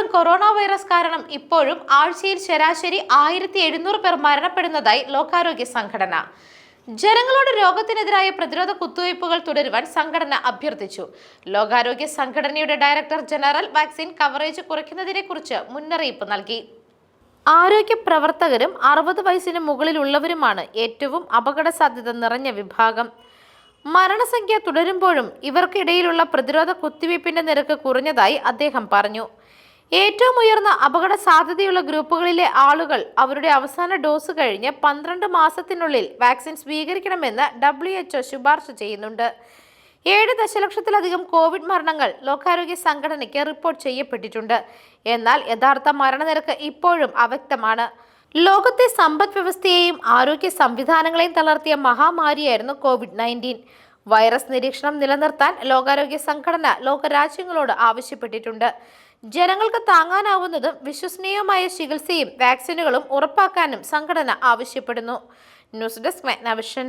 ലോകമെമ്പാടും corona virus കാരണം ഇപ്പോഴും ആഴ്ചയിൽ ശരാശരി ആയിരത്തി എഴുന്നൂറ് പേർ മരണപ്പെടുന്നതായി ലോകാരോഗ്യ സംഘടന. ജനങ്ങളോട് രോഗത്തിനെതിരായ പ്രതിരോധ കുത്തിവയ്പ്പുകൾ തുടരുവാൻ സംഘടന അഭ്യർത്ഥിച്ചു. ലോകാരോഗ്യ സംഘടനയുടെ ഡയറക്ടർ ജനറൽ വാക്സിൻ കവറേജ് കുറയ്ക്കുന്നതിനെക്കുറിച്ച് മുന്നറിയിപ്പ് നൽകി. ആരോഗ്യ പ്രവർത്തകരും അറുപത് വയസ്സിന് മുകളിലുള്ളവരുമാണ് ഏറ്റവും അപകട സാധ്യത നിറഞ്ഞ വിഭാഗം. മരണസംഖ്യ തുടരുമ്പോഴും ഇവർക്കിടയിലുള്ള പ്രതിരോധ കുത്തിവയ്പ്പിന്റെ നിരക്ക് കുറഞ്ഞതായി അദ്ദേഹം പറഞ്ഞു. ഏറ്റവും ഉയർന്ന അപകട സാധ്യതയുള്ള ഗ്രൂപ്പുകളിലെ ആളുകൾ അവരുടെ അവസാന ഡോസ് കഴിഞ്ഞ് പന്ത്രണ്ട് മാസത്തിനുള്ളിൽ വാക്സിൻ സ്വീകരിക്കണമെന്ന് ഡബ്ല്യു എച്ച്ഒ ശുപാർശ ചെയ്യുന്നുണ്ട്. ഏഴ് ദശലക്ഷത്തിലധികം കോവിഡ് മരണങ്ങൾ ലോകാരോഗ്യ സംഘടനയ്ക്ക് റിപ്പോർട്ട് ചെയ്യപ്പെട്ടിട്ടുണ്ട്. എന്നാൽ യഥാർത്ഥ മരണനിരക്ക് ഇപ്പോഴും അവ്യക്തമാണ്. ലോകത്തെ സമ്പദ് വ്യവസ്ഥയെയും ആരോഗ്യ സംവിധാനങ്ങളെയും തളർത്തിയ മഹാമാരിയായിരുന്നു കോവിഡ് നയന്റീൻ. വൈറസ് നിരീക്ഷണം നിലനിർത്താൻ ലോകാരോഗ്യ സംഘടന ലോകരാജ്യങ്ങളോട് ആവശ്യപ്പെട്ടിട്ടുണ്ട്. ജനങ്ങൾക്ക് താങ്ങാനാവുന്നതും വിശ്വസനീയവുമായ ചികിത്സയും വാക്സിനുകളും ഉറപ്പാക്കാനും സംഘടന ആവശ്യപ്പെടുന്നു. News desk Meghnavision.